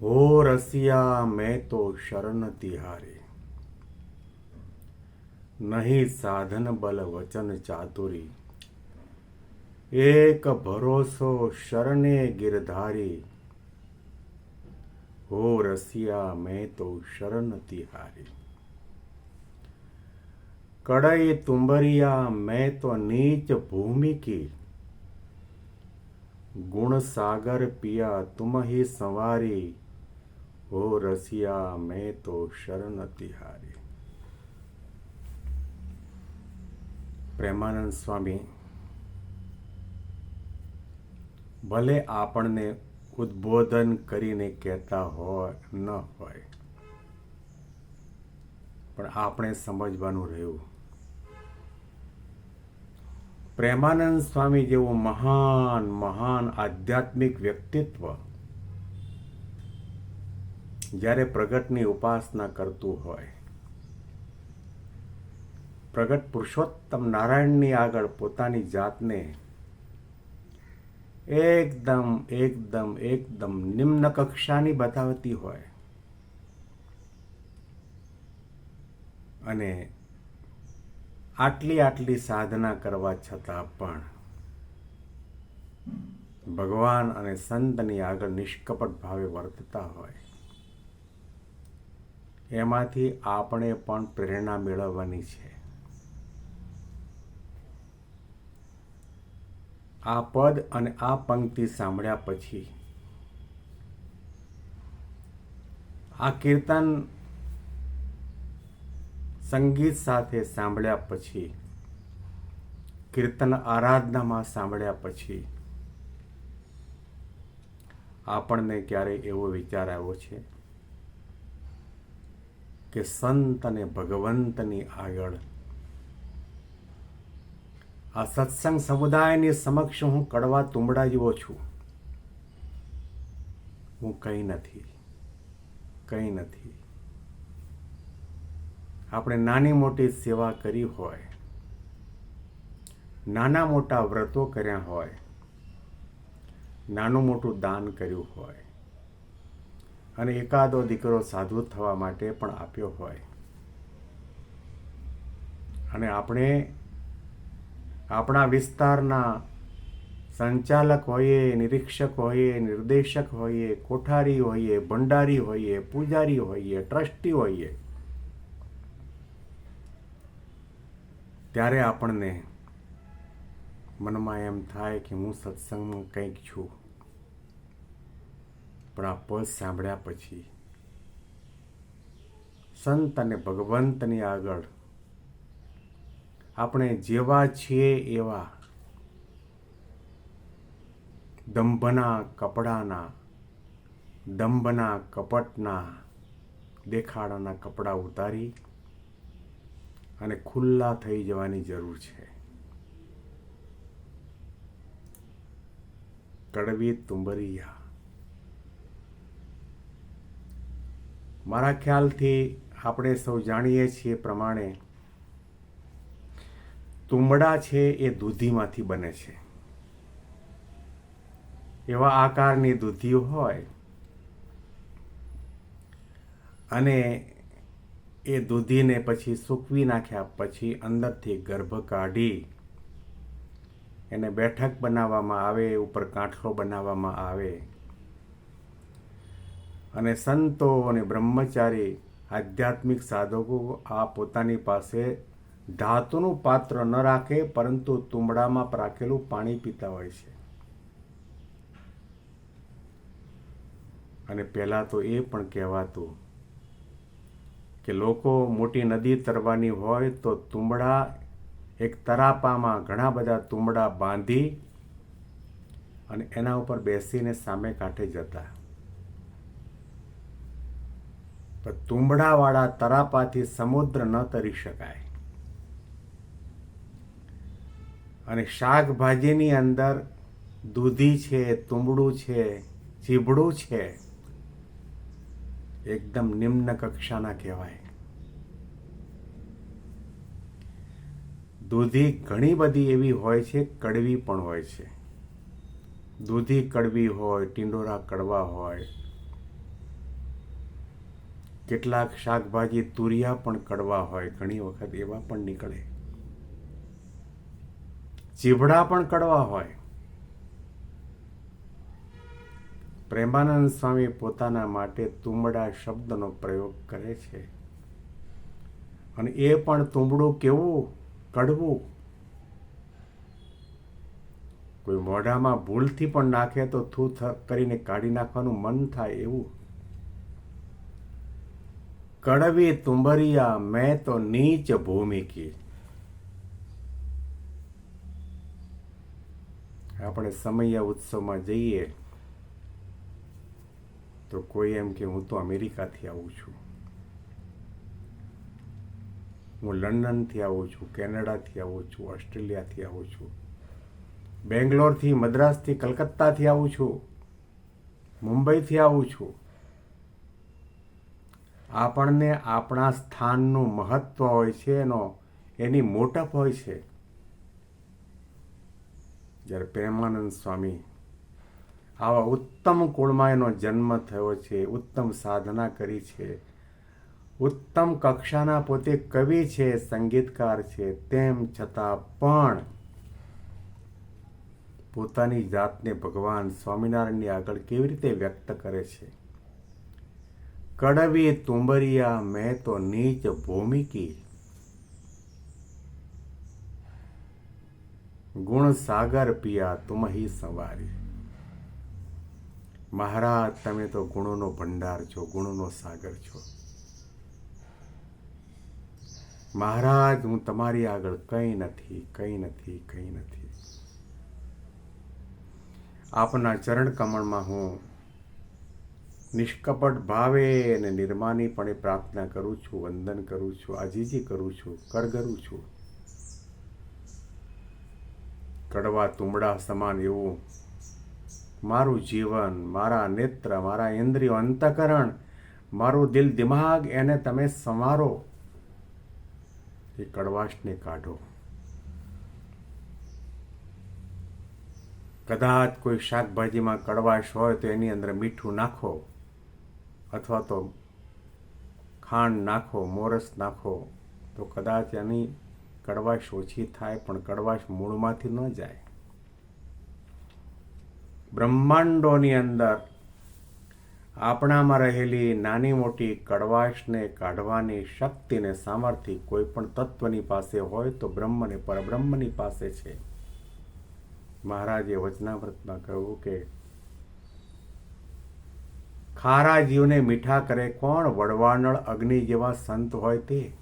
હો રસિયા મેં તો શરણ તિહારે નહીં સાધન બલ વચન ચાતુરી એક ભરોસો શરણે ગિરધારી હો રસિયા મેં તો શરણ તિહારી કડઈ તુંબરિયા મેં તો નીચ ભૂમિ કી ગુણ સાગર પિયા તુમ ही સંવારી હો રસિયા, મેં તો શરણ તિહારી. પ્રેમાનંદ સ્વામી, ભલે આપણને ઉદ્બોધન કરીને કહેતા હોય, ન હોય, પણ આપણે સમજવાનું રહ્યું. પ્રેમાનંદ સ્વામી જેવું મહાન મહાન આધ્યાત્મિક વ્યક્તિત્વ જ્યારે પ્રગટની ઉપાસના કરતું હોય. પ્રગટ પુરુષોત્તમ નારાયણની આગળ પોતાની જાતને એકદમ એકદમ એકદમ નિમ્ન કક્ષાની બતાવતી હોય. અને આટલી આટલી સાધના કરવા છતાં પણ ભગવાન અને સંતની આગળ નિષ્કપટ ભાવે વર્તતા હોય. એમાંથી આપણે પણ પ્રેરણા મેળવવાની છે. આ પદ અને આ પંક્તિ સાંભળ્યા પછી આ કીર્તન સંગીત સાથે સાંભળ્યા પછી, કીર્તન આરાધનામાં સાંભળ્યા પછી આપણને ક્યારેય એવો વિચાર આવ્યો છે કે સંત અને ભગવંતની આગળ. આ સત્સંગ સમુદાયની સમક્ષ હું કડવા તુંબડા જેવો છું. હું કંઈ નથી કંઈ નથી. આપણે નાની મોટી સેવા કરી હોય, નાના મોટા વ્રતો કર્યા હોય, નાનું મોટું દાન કર્યું હોય અને એકાદો દીકરો સાધુ થવા માટે પણ આપ્યો હોય. અને આપણે આપણા વિસ્તારના સંચાલક હોઈએ, નિરીક્ષક હોઈએ, નિર્દેશક હોઈએ, કોઠારી હોઈએ, ભંડારી હોઈએ, પૂજારી હોઈએ, ટ્રસ્ટી હોઈએ, ત્યારે આપણને મનમાં એમ થાય કે હું સત્સંગમાં કંઈક છું. પણ આ પદ સાંભળ્યા પછી સંત અને ભગવંતની આગળ આપણે જેવા છીએ એવા દંભના કપડાના, દંભના કપટના દેખાડાના કપડાં ઉતારી અને ખુલ્લા થઈ જવાની જરૂર છે. કડવી તુંબરિયા મારા ખ્યાલથી આપણે સૌ જાણીએ છીએ પ્રમાણે તુંબડા છે એ દૂધીમાંથી બને છે. એવા આકારની દૂધી હોય અને એ દૂધીને પછી સૂકવી નાખ્યા પછી અંદરથી ગર્ભ કાઢી એને બેઠક બનાવવામાં આવે, ઉપર કાંઠલો બનાવવામાં આવે અને સંતો અને બ્રહ્મચારી આધ્યાત્મિક સાધકો આ પોતાની પાસે ધાતુનું પાત્ર ન રાખે, પરંતુ તુંબડામાં રાખેલું પાણી પીતા હોય છે. અને પહેલાં તો એ પણ કહેવાતું કે લોકો મોટી નદી તરવાની હોય તો તુંબડા એક તરાપામાં ઘણા બધા તુંબડા બાંધી અને એના ઉપર બેસીને સામે કાંઠે જતા. પણ તુંબડાવાળા તરાપાથી સમુદ્ર ન તરી શકાય. અને શાકભાજીની અંદર દૂધી છે, તુંબડું છે, ચીબડું છે, એકદમ નિમ્ન કક્ષાના કહેવાય. દૂધી ઘણી બધી એવી હોય છે, કડવી પણ હોય છે. દૂધી કડવી હોય, ટિંડોરા કડવા હોય કેટલાક શાકભાજી તુરિયા પણ કડવા હોય, ઘણી વખત એવા પણ નીકળે. ચીભડા પણ કડવા હોય. પ્રેમાનંદ સ્વામી પોતાના માટે તુંબડા શબ્દનો પ્રયોગ કરે છે. અને એ પણ તુંબડું કેવું? કડવું. કોઈ મોઢામાં ભૂલથી પણ નાખે તો થૂ કરીને કાઢી નાખવાનું મન થાય એવું. કડવી તુંબરિયા મેં તો નીચ ભૂમિકી આપણે સમય ઉત્સવમાં જઈએ તો કોઈ એમ કે હું તો અમેરિકાથી આવું છું. હું લંડનથી આવું છું, કેનેડાથી આવું છું, ઓસ્ટ્રેલિયાથી આવું છું, બેંગ્લોરથી, મદ્રાસથી, કલકત્તાથી આવું છું, મુંબઈથી આવું છું. આપણને આપણા સ્થાનનું મહત્વ હોય છે, એનો, એની મોટપ હોય છે. જ્યારે પ્રેમાનંદ સ્વામી આવા ઉત્તમ કુળમાં એનો જન્મ થયો છે, ઉત્તમ સાધના કરી છે, ઉત્તમ કક્ષાના પોતે કવિ છે, સંગીતકાર છે, તેમ છતાં પણ પોતાની જાતને ભગવાન સ્વામિનારાયણની આગળ કેવી રીતે વ્યક્ત કરે છે? કડવી તુંબરિયા, મેં તો નીચ ભૂમિકી ગુણ સાગર પિયા તુમ હી સંવારી. મહારાજ, તમે તો ગુણોનો ભંડાર છો, ગુણોનો સાગર છો. મહારાજ, હું તમારી આગળ કંઈ નથી કંઈ નથી કંઈ નથી. આપના ચરણ કમળમાં હું નિષ્કપટ ભાવે અને નિર્માનીપણે પ્રાર્થના કરું છું, વંદન કરું છું, આજીજી કરું છું કરગરું છું. કડવા તુંબડા સમાન એવું, મારું જીવન, મારા નેત્ર, મારા ઇન્દ્રિયો, અંતકરણ, મારું દિલ દિમાગ, એને તમે સંવારો. એ કડવાશને કાઢો. કદાચ કોઈ શાકભાજીમાં કડવાશ હોય તો એની અંદર મીઠું નાખો. અથવા તો ખાંડ નાખો, મોરસ નાખો, તો કદાચ એની કડવાશ ઓછી થાય, પણ કડવાશ મૂળમાંથી ન જાય. બ્રહ્માંડોની અંદર આપણામાં રહેલી નાની મોટી કડવાશને કાઢવાની શક્તિને સામર્થ્ય કોઈ પણ તત્વની પાસે હોય તો બ્રહ્મને પરબ્રહ્મની પાસે છે. મહારાજે વચનાવ્રતમાં કહ્યું કે ખારા જીવને મીઠા કરે કોણ? વડવાનળ અગ્નિ જેવા સંત હોય તે.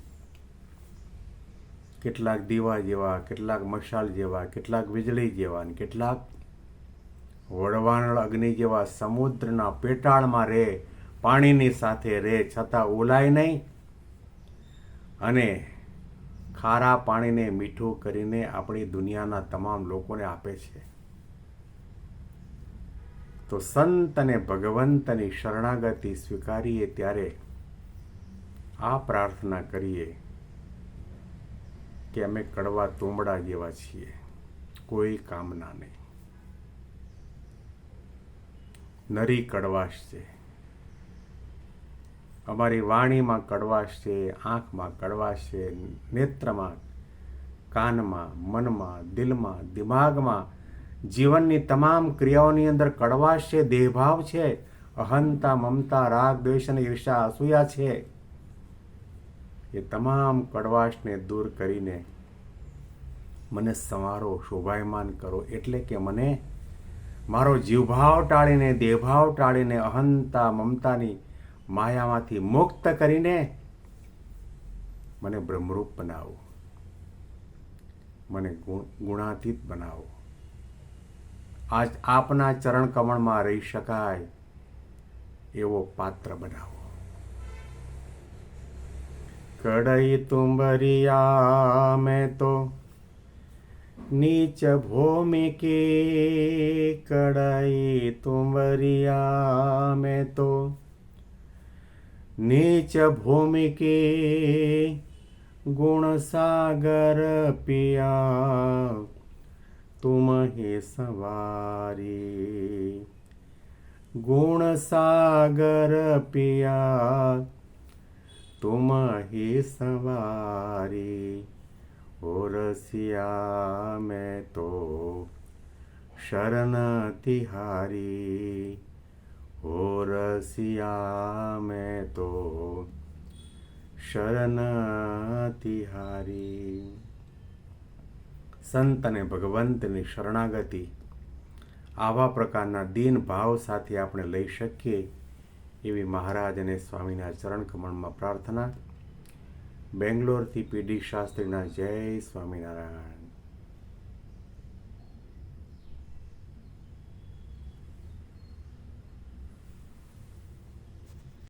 કેટલાક દીવા જેવા, કેટલાક મશાલ જેવા, કેટલાક વીજળી જેવા અને કેટલાક વડવાનળ અગ્નિ જેવા સમુદ્રના પેટાળમાં રહે, પાણીની સાથે રહે, છતાં ઓલાય નહીં. અને ખારા પાણીને મીઠું કરીને આપણી દુનિયાના તમામ લોકોને આપે છે. તો સંત અને ભગવંતની શરણાગતિ સ્વીકારીએ ત્યારે આ પ્રાર્થના કરીએ કે અમે કડવા તુંબડા જેવા છીએ. કોઈ કામના નહીં. નરી કડવાશ છે. અમારી વાણીમાં કડવાશ છે, આંખમાં કડવાશ છે, નેત્રમાં, કાનમાં, મનમાં, દિલમાં, દિમાગમાં જીવનની તમામ ક્રિયાઓની અંદર કડવાશ છે, દેહભાવ છે, અહંતા, મમતા, રાગ, દ્વેષ અને ઈર્ષા અસૂયા છે. એ તમામ કડવાશને દૂર કરીને મને સંવારો શોભાયમાન કરો. એટલે કે મને મારો જીવભાવ ટાળીને, દેહભાવ ટાળીને, અહંતા, મમતાની માયામાંથી મુક્ત કરીને મને બ્રહ્મરૂપ બનાવો. મને ગુણાતીત બનાવો. આ આપના ચરણ કમળમાં રહી શકાય એવો પાત્ર બનાવો. કડઈ તુંબરિયા મેં તો નીચ ભૂમિકી કડઈ તુંબરિયા મેં તો નીચ ભૂમિકી ગુણસાગર પિયા તુમહે સવારી ગુણસાગર પિયા તુમહે સવારી ઓ રસિયા મેં તો શરણ તિહારી ઓ રસિયા મેં તો શરણ તિહારી સંત અને ભગવંતની શરણાગતિ, આવા પ્રકારના દીન ભાવ સાથે આપણે લઈ શકીએ એવી મહારાજ અને સ્વામીના ચરણ કમળમાં પ્રાર્થના. બેંગ્લોરથી પીડી શાસ્ત્રીના જય સ્વામિનારાયણ.